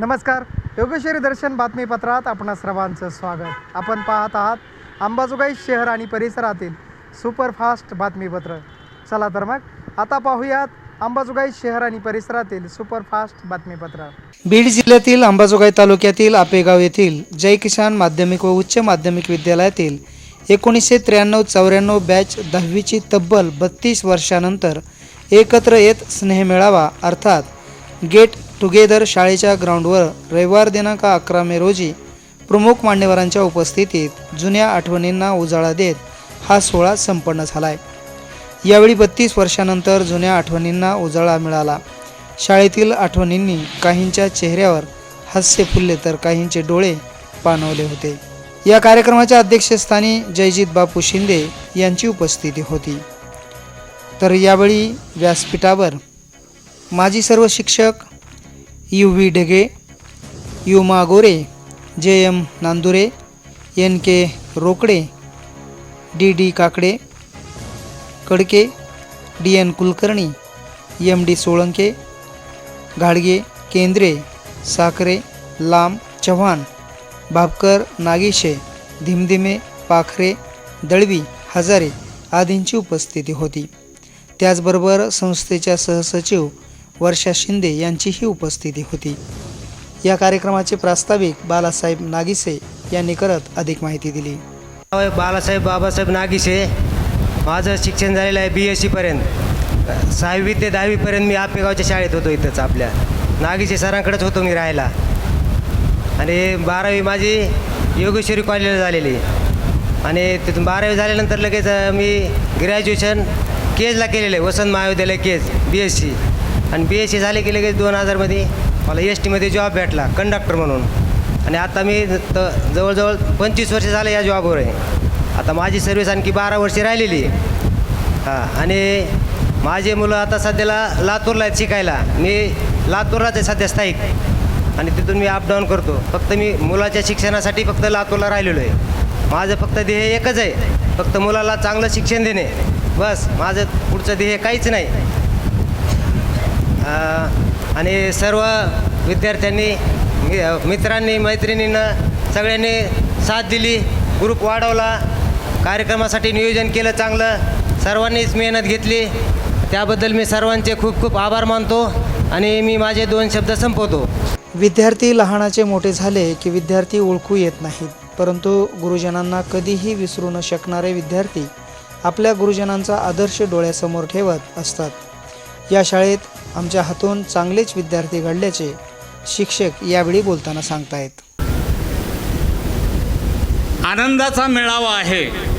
नमस्कार. योगेश्वरी दर्शन बातमीपत्रात आपणा सर्वांचं स्वागत. आपण पाहत आहात अंबाजोगाई शहर आणि परिसरातील सुपरफास्ट बातमीपत्र. चला तर मग आता पाहूयात अंबाजोगाई शहर आणि परिसरातील सुपरफास्ट बातमीपत्र. बीड जिल्ह्यातील अंबाजोगाई तालुक्यातील आपेगाव येथील जय किसान माध्यमिक व उच्च माध्यमिक विद्यालयातील एकोणीसशे त्र्याण्णव चौऱ्याण्णव बॅच दहावीची तब्बल बत्तीस वर्षानंतर एकत्र येत स्नेहमेळावा अर्थात गेट टुगेदर शाळेच्या ग्राउंडवर रविवार दिनांक अकरा मे रोजी प्रमुख मान्यवरांच्या उपस्थितीत जुन्या आठवणींना उजाळा देत हा सोहळा संपन्न झाला आहे यावेळी बत्तीस वर्षानंतर जुन्या आठवणींना उजाळा मिळाला. शाळेतील आठवणींनी काहींच्या चेहऱ्यावर हास्य फुलले तर काहींचे डोळे पाणवले होते. या कार्यक्रमाच्या अध्यक्षस्थानी जयजित बापू शिंदे यांची उपस्थिती होती. तर यावेळी व्यासपीठावर माजी सर्व शिक्षक यू व्ही ढगे युमा Gore J M Nandure N K Rokade D D Kakade Kadke D N Kulkarni M D Solanke घाडगे केंद्रे साखरे लांब चव्हाण भापकर नागेशे धिमधिमे पाखरे दळवी हजारे आदींची उपस्थिती होती त्याचबरोबर संस्थेच्या सहसचिव वर्षा शिंदे यांचीही उपस्थिती होती. या कार्यक्रमाचे प्रास्ताविक बालासाहेब नागिसे यांनी करत अधिक माहिती दिली. बालासाहेब बाबासाहेब नागिसे. माझं शिक्षण झालेलं आहे बी एस सीपर्यंत सहावी ते दहावीपर्यंत मी आपेगावच्या शाळेत होतो इथंच आपल्या. नागिसे सरांकडेच होतो मी राहायला. आणि बारावी माझी योगेश्वरी कॉलेजला झालेली. आणि तिथून बारावी झाल्यानंतर लगेच मी ग्रॅज्युएशन केजला केलेलं आहे. वसंत महाविद्यालय केज बी एस सी आणि बी एस सी झाले की लगेच दोन हजारमध्ये मला एस टीमध्ये जॉब भेटला कंडक्टर म्हणून. आणि आता मी त जवळजवळ पंचवीस वर्ष झालं या जॉबवर आहे. आता माझी सर्व्हिस आणखी बारा वर्षे राहिलेली आहे. हां आणि माझे मुलं आता सध्याला लातूरला आहेत शिकायला. मी लातूरलाच आहे सध्या स्थायिक. आणि तिथून मी अपडाऊन करतो. फक्त मी मुलाच्या शिक्षणासाठी फक्त लातूरला राहिलेलो आहे. माझं फक्त ध्येय एकच आहे. फक्त मुलाला चांगलं शिक्षण देणे. बस माझं पुढचं ध्येय काहीच नाही. आणि सर्व विद्यार्थ्यांनी मि- मित्रांनी मैत्रिणीनं सगळ्यांनी साथ दिली. ग्रुप वाढवला. कार्यक्रमासाठी नियोजन केलं चांगलं. सर्वांनीच मेहनत घेतली. त्याबद्दल मी सर्वांचे खूप खूप आभार मानतो आणि मी माझे दोन शब्द संपवतो. विद्यार्थी लहानाचे मोठे झाले की विद्यार्थी ओळखू येत नाहीत. परंतु गुरुजनांना कधीही विसरू न शकणारे विद्यार्थी आपल्या गुरुजनांचा आदर्श डोळ्यासमोर ठेवत असतात. या शाळेत आमच्या हातून चांगलेच विद्यार्थी घडल्याचे शिक्षक यावेळी बोलताना सांगतायत. आनंदाचा मेळावा आहे.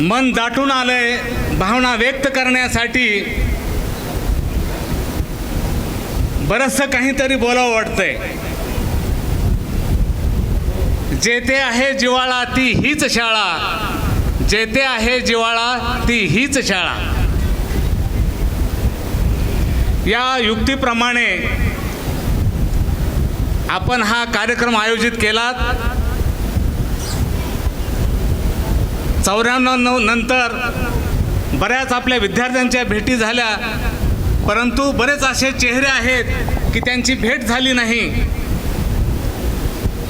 मन दाटून आलंय भावना व्यक्त करण्यासाठी. बरंचसं काहीतरी बोलावं वाटतंय. जेथे आहे जिवाळा ती हीच शाळा. जेथे आहे जिवाळा ती हीच शाळा. या युक्तीप्रमाणे आपण हा कार्यक्रम आयोजित केलात. चौऱ्याण्णव नंतर बऱ्याच आपल्या विद्यार्थ्यांच्या भेटी झाल्या. परंतु बरेच असे चेहरे आहेत की त्यांची भेट झाली नाही.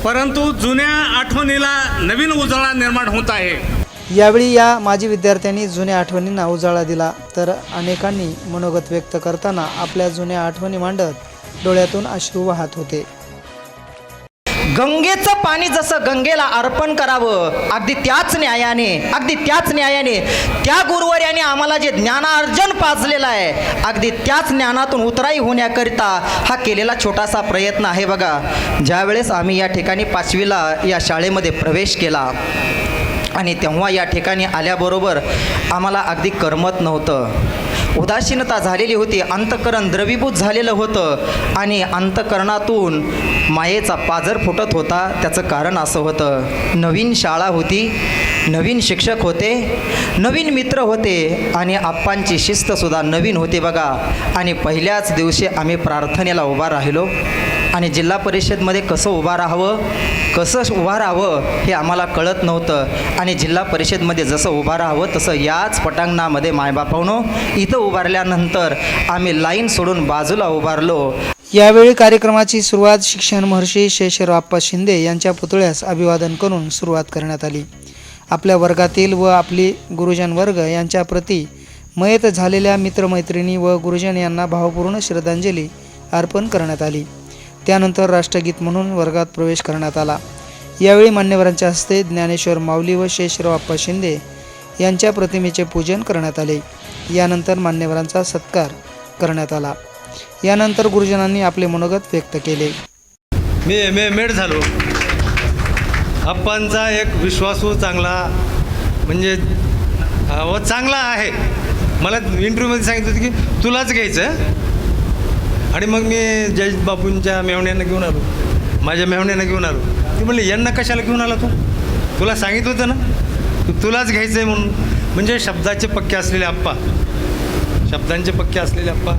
परंतु जुन्या आठवणीला नवीन उजाळा निर्माण होत आहे. यावेळी या माजी विद्यार्थ्यांनी जुन्या आठवणींना उजाळा दिला. तर अनेकांनी मनोगत व्यक्त करताना आपल्या जुन्या आठवणी मांडत डोळ्यातून अश्रू वाहत होते. गंगेचं पाणी जसं गंगेला अर्पण करावं अगदी त्याच न्यायाने अगदी त्याच न्यायाने त्या गुरुवर्याने आम्हाला जे ज्ञानार्जन पाजलेलं आहे अगदी त्याच ज्ञानातून उतराई होण्याकरिता हा केलेला छोटासा प्रयत्न आहे बघा. ज्यावेळेस आम्ही या ठिकाणी पाचवीला या शाळेमध्ये प्रवेश केला आणि तेव्हा या ठिकाणी आल्याबरोबर आम्हाला अगदी करमत नव्हतं. उदासीनता झालेली होती अंतकरण द्रवीभूत झालेलं होतं आणि अंतकरणातून मायेचा पाजर फुटत होता त्याचं कारण असं होतं. नवीन शाळा होती नवीन शिक्षक होते नवीन मित्र होते आणि आप्पांची शिस्तसुद्धा नवीन होती बघा. आणि पहिल्याच दिवशी आम्ही प्रार्थनेला उभा राहिलो. आणि जिल्हा परिषदमध्ये कसं उभा राहावं कसं उभा राहावं हे आम्हाला कळत नव्हतं. आणि जिल्हा परिषदमध्ये जसं उभा राहावं तसं याच पटांगणामध्ये मायबापावनो इथं उभारल्यानंतर आम्ही लाईन सोडून बाजूला उभारलो. यावेळी कार्यक्रमाची सुरुवात शिक्षण महर्षी शेषराव आप्पा शिंदे यांच्या पुतळ्यास अभिवादन करून सुरुवात करण्यात आली. आपल्या वर्गातील व आपली गुरुजन वर्ग यांच्या प्रती मयत झालेल्या मित्रमैत्रिणी व गुरुजन यांना भावपूर्ण श्रद्धांजली अर्पण करण्यात आली. त्यानंतर राष्ट्रगीत म्हणून वर्गात प्रवेश करण्यात आला. यावेळी मान्यवरांच्या हस्ते ज्ञानेश्वर माऊली व शेषराव आप्पा शिंदे यांच्या प्रतिमेचे पूजन करण्यात आले. यानंतर मान्यवरांचा सत्कार करण्यात आला. यानंतर गुरुजनांनी आपले मनोगत व्यक्त केले. मी एम ए मेड झालो. अप्पांचा एक विश्वासू चांगला म्हणजे व चांगला आहे. मला इंटरव्ह्यूमध्ये सांगितलं होतं की तुलाच घ्यायचं आणि मग मी जयज बापूंच्या मेवण्यांना घेऊन आलो. माझ्या मेवण्यांना घेऊन आलो. ती म्हणले यांना कशाला घेऊन आला तू? तुला सांगित होतं ना? तू तुलाच घ्यायचं आहे म्हणून. म्हणजे शब्दाचे पक्के असलेले आप्पा. शब्दांचे पक्के असलेले आप्पा.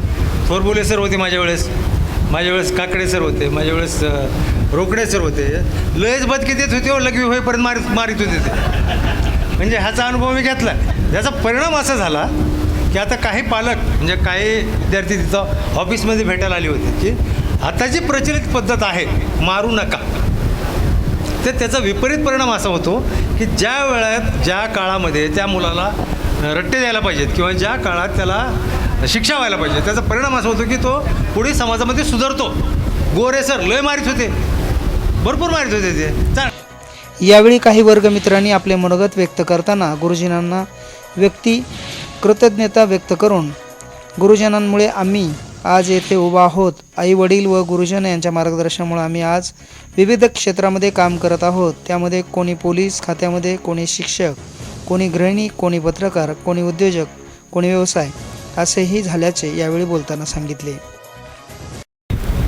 थोरबोले सर होते माझ्या वेळेस. माझ्या वेळेस काकडे सर होते. माझ्या वेळेस रोकडे सर होते. लयच बदके देत होते हो लघवी होईपर्यंत मारित मारित होते ते. म्हणजे ह्याचा अनुभव मी घेतला. याचा परिणाम असा झाला की आता काही पालक म्हणजे काही विद्यार्थी तिथं ऑफिसमध्ये भेटायला आले होते की आता जी प्रचलित पद्धत आहे मारू नका. तर त्याचा विपरीत परिणाम असा होतो की ज्या वेळात ज्या काळामध्ये त्या मुलाला रट्टे द्यायला पाहिजेत किंवा ज्या काळात त्याला शिक्षा व्हायला पाहिजे त्याचा परिणाम असा होतो की तो पुढे समाजामध्ये सुधारतो. गोरे सर लय मारित होते. भरपूर मारित होते ते. चांग यावेळी काही वर्गमित्रांनी आपले मनोगत व्यक्त करताना गुरुजींना व्यक्ती कृतज्ञता व्यक्त करून गुरुजनांमुळे आम्ही आज येथे उभा आहोत. आई वडील व गुरुजन यांच्या मार्गदर्शनामुळे आम्ही आज विविध क्षेत्रामध्ये काम करत आहोत. त्यामध्ये कोणी पोलीस खात्यामध्ये कोणी शिक्षक कोणी गृहिणी कोणी पत्रकार कोणी उद्योजक कोणी व्यवसाय असेही झाल्याचे यावेळी बोलताना सांगितले.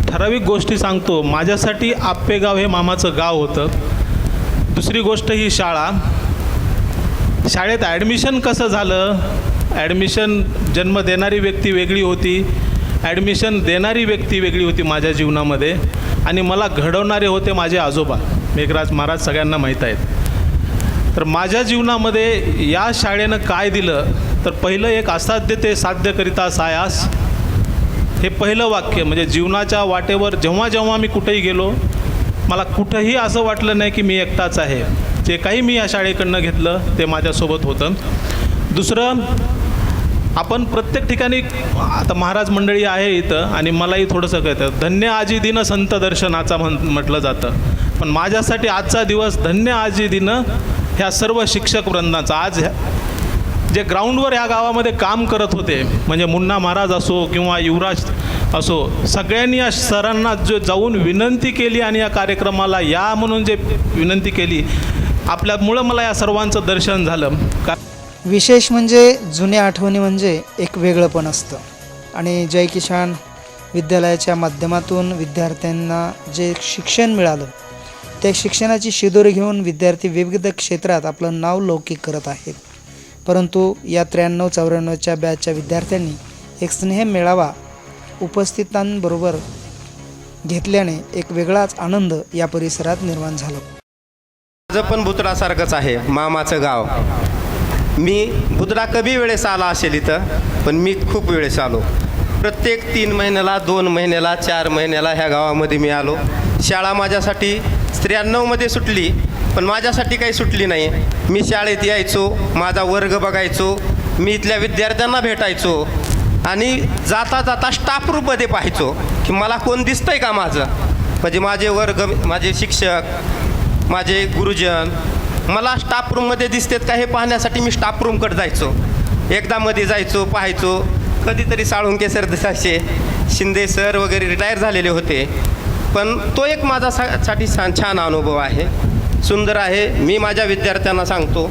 ठराविक गोष्टी सांगतो. माझ्यासाठी आप्पेगाव हे मामाचं गाव होतं. दुसरी गोष्ट ही शाळा. शाळेत ॲडमिशन कसं झालं? ॲडमिशन जन्म देणारी व्यक्ती वेगळी होती. ॲडमिशन देणारी व्यक्ती वेगळी होती माझ्या जीवनामध्ये. आणि मला घडवणारे होते माझे आजोबा. मेघराज महाराज सगळ्यांना माहीत आहेत. तर माझ्या जीवनामध्ये या शाळेनं काय दिलं? तर पहिलं एक असाध्य ते साध्य करिता सायास हे पहिलं वाक्य म्हणजे जीवनाच्या वाटेवर जेव्हा जेव्हा मी कुठेही गेलो मला कुठंही असं वाटलं नाही की मी एकटाच आहे. जे काही मी या शाळेकडनं घेतलं ते माझ्यासोबत होतं. दुसरं आपण प्रत्येक ठिकाणी आता महाराज मंडळी आहे इथं आणि मलाही थोडंसं कळतं. धन्य आजी दिन संत दर्शनाचा म्हण म्हटलं जातं. पण माझ्यासाठी आजचा दिवस धन्य आजी दिन ह्या सर्व शिक्षक वृंदाचा. आज ह्या जे ग्राउंडवर या गावामध्ये काम करत होते म्हणजे मुन्ना महाराज असो किंवा युवराज असो सगळ्यांनी या सरांना जो जाऊन विनंती केली आणि या कार्यक्रमाला या म्हणून जे विनंती केली आपल्यामुळं मला या सर्वांचं दर्शन झालं. का विशेष म्हणजे जुन्या आठवणी म्हणजे एक वेगळं पण असतं. आणि जय किसान विद्यालयाच्या माध्यमातून विद्यार्थ्यांना जे शिक्षण मिळालं त्या शिक्षणाची शिदोरी घेऊन विद्यार्थी विविध क्षेत्रात आपलं नाव लौकिक करत आहेत. परंतु या त्र्याण्णव चौऱ्याण्णवच्या बॅचच्या विद्यार्थ्यांनी एक स्नेह मेळावा उपस्थितांबरोबर घेतल्याने एक वेगळाच आनंद या परिसरात निर्माण झाला. माझं पण भुतळासारखंच आहे मामाचं गाव. मी भुतडा कमी वेळेस आला असेल इथं? पण मी खूप वेळेस आलो. प्रत्येक तीन महिन्याला दोन महिन्याला चार महिन्याला ह्या गावामध्ये मी आलो. शाळा माझ्यासाठी त्र्याण्णवमध्ये सुटली पण माझ्यासाठी काही सुटली नाही. मी शाळेत यायचो माझा वर्ग बघायचो मी इथल्या विद्यार्थ्यांना भेटायचो आणि जाता जाता स्टाफ रूपमध्ये पाहायचो की मला कोण दिसतंय का माझं? म्हणजे माझे वर्ग माझे शिक्षक माझे गुरुजन मला स्टाफ रूममध्ये दिसतात का हे पाहण्यासाठी मी स्टाफ रूमकडे जायचो. एकदा मध्ये जायचो पाहायचो. कधीतरी साळुंके सर दिसायचे शिंदे सर वगैरे रिटायर झालेले होते. पण तो एक माझा सा साठी छान छान अनुभव आहे. सुंदर आहे. मी माझ्या विद्यार्थ्यांना सांगतो.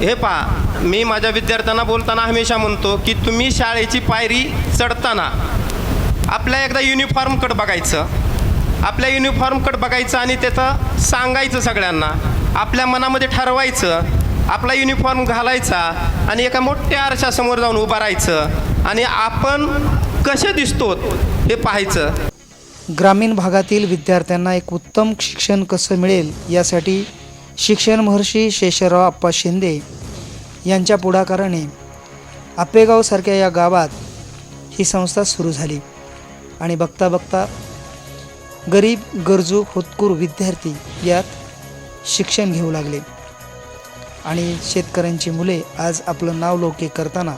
हे पहा मी माझ्या विद्यार्थ्यांना बोलताना हमेशा म्हणतो की तुम्ही शाळेची पायरी चढताना आपल्या एकदा युनिफॉर्मकडे बघायचं. आपल्या युनिफॉर्मकडे बघायचं आणि त्याचं सांगायचं सगळ्यांना. आपल्या मनामध्ये ठरवायचं आपला युनिफॉर्म घालायचा आणि एका मोठ्या आरशासमोर जाऊन उभा राहायचं आणि आपण कसे दिसतो हे पाहायचं. ग्रामीण भागातील विद्यार्थ्यांना एक उत्तम शिक्षण कसं मिळेल यासाठी शिक्षण महर्षी शेषराव आप्पा शिंदे यांच्या पुढाकाराने आपेगावसारख्या या गावात ही संस्था सुरू झाली. आणि बघता बघता गरीब गरजू होतकूर विद्यार्थी यात शिक्षण घेऊ लागले. आणि शेतकऱ्यांची मुले आज आपलं नावलौकिक करताना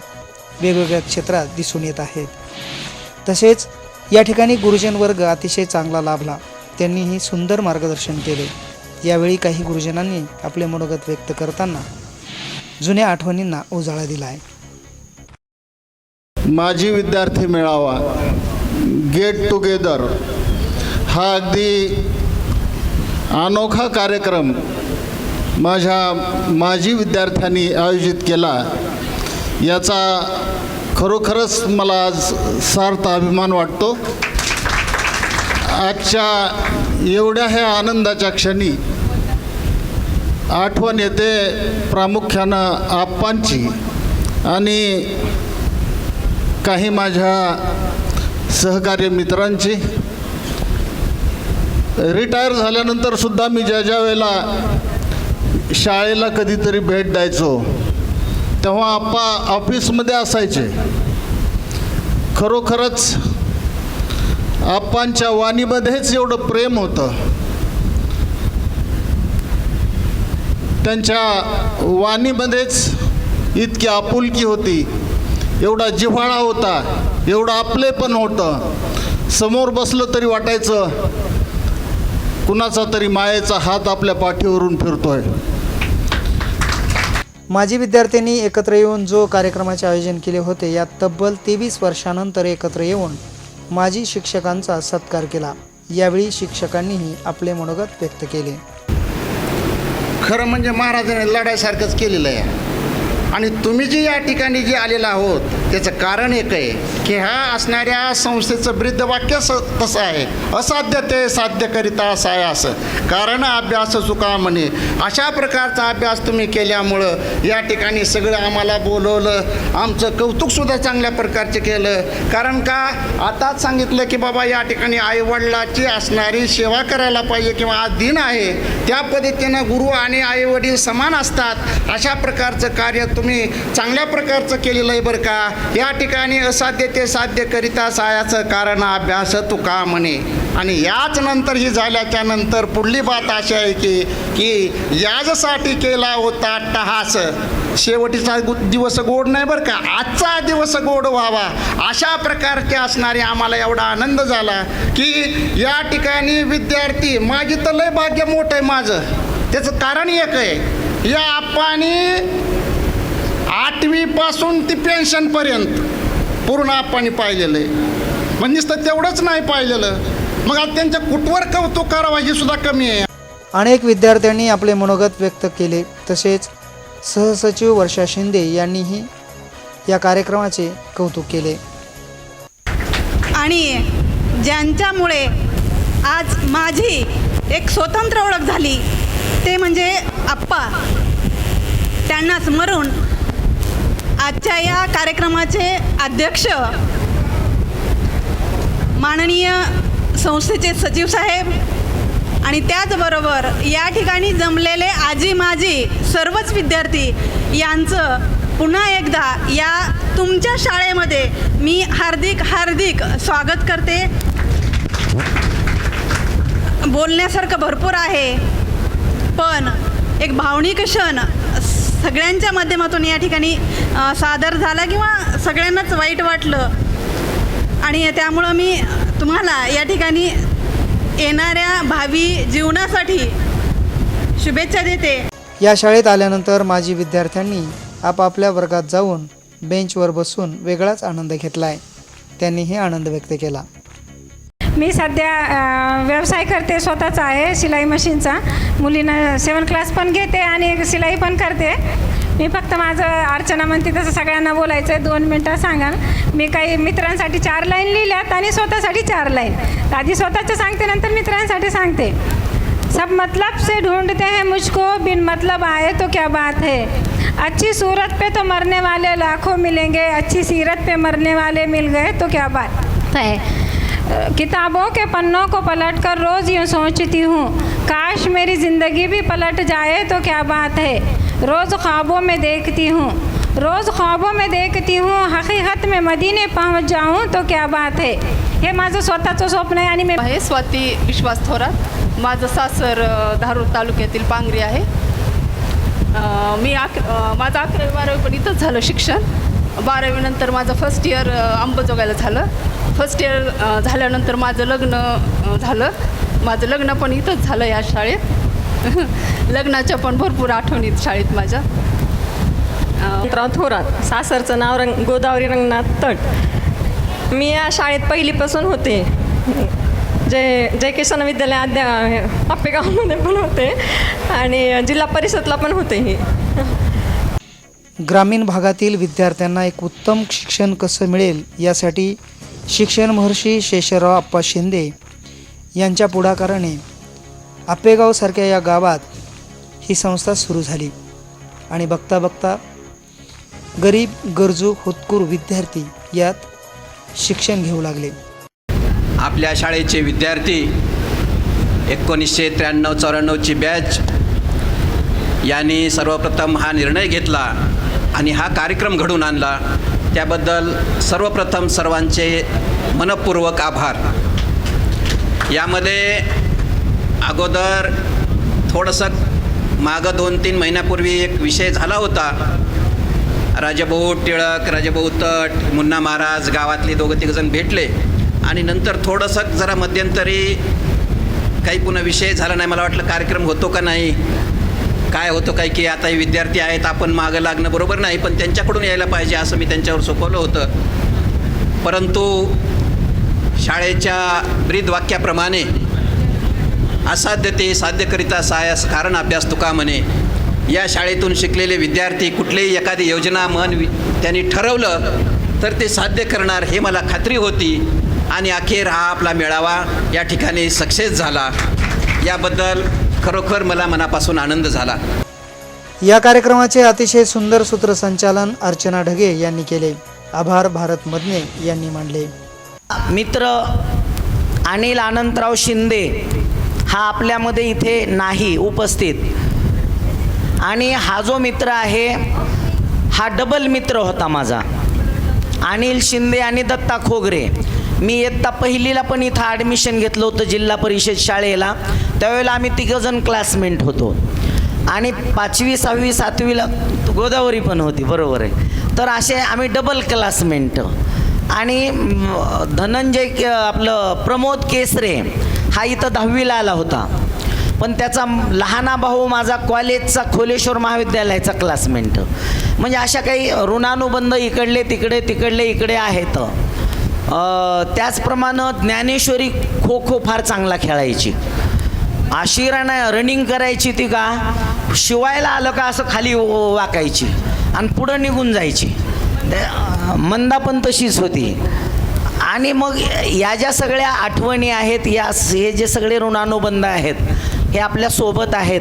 वेगवेगळ्या क्षेत्रात दिसून येत आहेत. तसेच या ठिकाणी गुरुजन वर्ग अतिशय चांगला लाभला. त्यांनीही सुंदर मार्गदर्शन केले. यावेळी काही गुरुजनांनी आपले मनोगत व्यक्त करताना जुन्या आठवणींना उजाळा दिला आहे माजी विद्यार्थी मेळावा. गेट टुगेदर हा अगदी अनोखा कार्यक्रम माझ्या माजी विद्यार्थ्यांनी आयोजित केला. याचा खरोखरच मला आज सार्थ अभिमान वाटतो. आजच्या एवढ्या ह्या आनंदाच्या क्षणी आठवण येते प्रामुख्यानं आप्पांची आणि काही माझ्या सहकार्य मित्रांची. रिटायर झाल्यानंतर सुद्धा मी ज्या ज्या वेळेला शाळेला कधीतरी भेट द्यायचो तेव्हा आप्पा ऑफिसमध्ये असायचे. खरोखरच आप्पांच्या वाणीमध्येच एवढं प्रेम होतं. त्यांच्या वाणीमध्येच इतकी आपुलकी होती. एवढा जिव्हाळा होता एवढं आपलेपण होतं. समोर बसलं तरी वाटायचं कुणाचा तरी मायेचा हात आपल्या पाठीवरून फिरतोय. माजी विद्यार्थ्यांनी एकत्र येऊन जो कार्यक्रमाचे आयोजन केले होते यात तब्बल तेवीस वर्षानंतर एकत्र येऊन माजी शिक्षकांचा सत्कार केला. यावेळी शिक्षकांनीही आपले मनोगत व्यक्त केले. खरं म्हणजे महाराजांनी लढाईसारखंच केलेलं आहे. आणि तुम्ही जे या ठिकाणी जे आलेला आहोत त्याचं कारण एक आहे की ह्या असणाऱ्या संस्थेचं ब्रीदवाक्य स तसं आहे. असाध्य ते साध्य करिता असं आहे असं कारण अभ्यास चुका म्हणे. अशा प्रकारचा अभ्यास तुम्ही केल्यामुळं या ठिकाणी सगळं आम्हाला बोलवलं. आमचं कौतुकसुद्धा चांगल्या प्रकारचे केलं. कारण का? आताच सांगितलं की बाबा या ठिकाणी आईवडिलाची असणारी सेवा करायला पाहिजे किंवा आज दिन आहे. त्या पद्धतीनं गुरु आणि आईवडील समान असतात. अशा प्रकारचं कार्य तुम्ही चांगल्या प्रकारचं केलेलं आहे बरं का? या ठिकाणी असाध्य ते साध्य करिता सायाचं कारण अभ्यास तुका म्हणे? आणि याच नंतर ही झाल्याच्यानंतर पुढली बात अशी आहे की की याजसाठी केला होता टहास. शेवटीचा दिवस गोड नाही बरं का? आजचा दिवस गोड व्हावा. अशा प्रकारचे असणारे आम्हाला एवढा आनंद झाला की या ठिकाणी विद्यार्थी माझी तर लय भाग्य मोठं आहे माझं. त्याचं कारण एक आहे. या आप्पानी आठवीपासून ती पेन्शनपर्यंत पूर्ण आप्पानी पाहिलेलं. आहे पण नुसतं तेवढंच नाही पाहिलेलं. मग आता त्यांच्या कुठवर कौतुक करावं ही सुद्धा कमी आहे. अनेक विद्यार्थ्यांनी आपले मनोगत व्यक्त केले. तसेच सहसचिव वर्षा शिंदे यांनीही या कार्यक्रमाचे कौतुक केले. आणि ज्यांच्यामुळे आज माझी एक स्वतंत्र ओळख झाली ते म्हणजे आप्पा. त्यांना स्मरून आजच्या या कार्यक्रमाचे अध्यक्ष माननीय संस्थेचे सचिव साहेब आणि त्याचबरोबर या ठिकाणी जमलेले आजी माजी सर्वच विद्यार्थी यांचं पुन्हा एकदा या तुमच्या शाळेमध्ये मी हार्दिक हार्दिक स्वागत करते. बोलण्यासारखं भरपूर आहे पण एक भावनिक क्षण सगळ्यांच्या माध्यमातून या ठिकाणी सादर झाला किंवा सगळ्यांनाच वाईट वाटलं? आणि त्यामुळं मी तुम्हाला या ठिकाणी येणाऱ्या भावी जीवनासाठी शुभेच्छा देते. या शाळेत आल्यानंतर माजी विद्यार्थ्यांनी आपापल्या वर्गात जाऊन बेंचवर बसून वेगळाच आनंद घेतला आहे त्यांनीही आनंद व्यक्त केला. मी सध्या व्यवसाय करते स्वतःचा आहे शिलाई मशीनचा. मुलीनं सेवन क्लास पण घेते आणि शिलाई पण करते. मी फक्त माझं अर्चना म्हणते तसं सगळ्यांना बोलायचं आहे दोन मिनटं सांगाल. मी काही मित्रांसाठी चार लाईन लिहिल्यात आणि स्वतःसाठी चार लाईन. आधी स्वतःचं सांगते नंतर मित्रांसाठी सांगते. सब मतलब से ढूंढते हैं मुझको बिन मतलब आए तो क्या बात है? अच्छी सूरत पे तो मरने वाले लाखों मिलेंगे अच्छी सीरत पे मरने वाले मिल गए तो क्या बात? है। किताबों के पन्नों को पलट कर रोज़ यूँ सोचती हूँ काश मेरी ज़िंदगी भी पलट जाए तो क्या बात है? रोज़ ख्वाबों में देखती हूँ रोज़ ख्वाबों में देखती हूँ हकीकत में मदीने पहुँच जाऊँ तो क्या बात है? हे माझं स्वतःचं स्वप्न आहे आणि मी आहे स्वाती विश्वास थोरात. माझं सासर धारूर तालुक्यातील पांगरी आहे. मी अक माझं अकरावी बारावी पण इथंच झालं शिक्षण. बारावीनंतर माझं फर्स्ट इयर अंबजोगायला झालं. फर्स्ट इयर झाल्यानंतर माझं लग्न झालं. माझं लग्न पण इथंच झालं या शाळेत. लग्नाच्या पण भरपूर आठवणीत शाळेत माझ्या. थोरात सासरचं नाव रंग गोदावरी रंगनाथ तट. मी या शाळेत पहिलीपासून होते. जय जय किसन विद्यालय अध्या आपेगावमध्ये पण होते आणि जिल्हा परिषदला पण होते ही. ग्रामीण भागातील विद्यार्थ्यांना एक उत्तम शिक्षण कसं मिळेल यासाठी शिक्षण महर्षी शेषराव आप्पा शिंदे यांच्या पुढाकाराने आपेगावसारख्या या गावात ही संस्था सुरू झाली. आणि बघता बघता गरीब गरजू होतकूर विद्यार्थी यात शिक्षण घेऊ लागले. आपल्या शाळेचे विद्यार्थी एकोणीसशे त्र्याण्णव चौऱ्याण्णवची बॅच यांनी सर्वप्रथम हा निर्णय घेतला आणि हा कार्यक्रम घडून आणला. त्याबद्दल सर्वप्रथम सर्वांचे मनपूर्वक आभार. यामध्ये अगोदर थोडंसं मागं दोन तीन महिन्यापूर्वी एक विषय झाला होता. राजाभाऊ टिळक राजभाऊ तट मुन्ना महाराज गावातले दोघं तिघजण भेटले. आणि नंतर थोडंसं जरा मध्यंतरी काही पुन्हा विषय झाला नाही. मला वाटलं कार्यक्रम होतो का नाही? काय होतं काय की आता विद्यार्थी आहेत आपण मागं लागणं बरोबर नाही पण त्यांच्याकडून यायला पाहिजे असं मी त्यांच्यावर सोपवलं होतं. परंतु शाळेच्या ब्रीदवाक्याप्रमाणे असाध्य ते साध्यकरिता सायास कारण अभ्यास तुका म्हणे. या शाळेतून शिकलेले विद्यार्थी कुठलेही एखादी योजना मन त्यांनी ठरवलं तर ते साध्य करणार हे मला खात्री होती आणि अखेर हा आपला मेळावा या ठिकाणी सक्सेस झाला. याबद्दल खरोखर मला मनापासून आनंद झाला. या कार्यक्रमाचे अतिशय सुंदर सूत्रसंचालन अर्चना ढगे यांनी केले. आभार भारत मदने यांनी मांडले. मित्र अनिल अनंतराव शिंदे हा आपल्यामध्ये इथे नाही उपस्थित. आणि हा जो मित्र आहे हा डबल मित्र होता माझा. अनिल शिंदे आणि दत्ता खोगरे. मी इयत्ता पहिलीला पण इथं ॲडमिशन घेतलं होतं जिल्हा परिषद शाळेला. त्यावेळेला आम्ही तिघंजण क्लासमेट होतो. आणि पाचवी सहावी सातवीला गोदावरी पण होती बरोबर आहे. तर असे आम्ही डबल क्लासमेंट आणि धनंजय आपलं प्रमोद केसरे हा इथं दहावीला आला होता. पण त्याचा लहाना भाऊ माझा कॉलेजचा खोलेश्वर महाविद्यालयाचा क्लासमेंट म्हणजे अशा काही ऋणानुबंध इकडले तिकडे तिकडले इकडे आहेत. त्याचप्रमाणे ज्ञानेश्वरी खो खो फार चांगला खेळायची. आशिरानं रनिंग करायची ती का शिवायला आलं का असं खाली वाकायची आणि पुढं निघून जायची. त्या- मंदा पण तशीच होती. आणि मग या ज्या सगळ्या आठवणी आहेत या हे जे सगळे ऋणानुबंध आहेत हे आपल्यासोबत आहेत.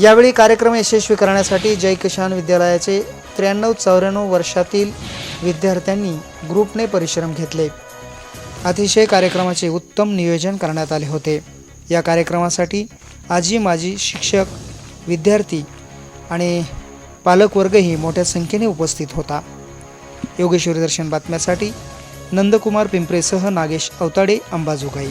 यावेळी कार्यक्रम यशस्वी करण्यासाठी जय किसान विद्यालयाचे त्र्याण्णव चौऱ्याण्णव वर्षातील विद्यार्थ्यांनी ग्रुपने परिश्रम घेतले. अतिशय कार्यक्रमाचे उत्तम नियोजन करण्यात आले होते. या कार्यक्रमासाठी आजी माजी शिक्षक विद्यार्थी आणि पालकवर्गही मोठ्या संख्येने उपस्थित होता. योगेश्वरी दर्शन बातम्यासाठी नंदकुमार पिंपरेसह नागेश अवताडे अंबाजोगाई.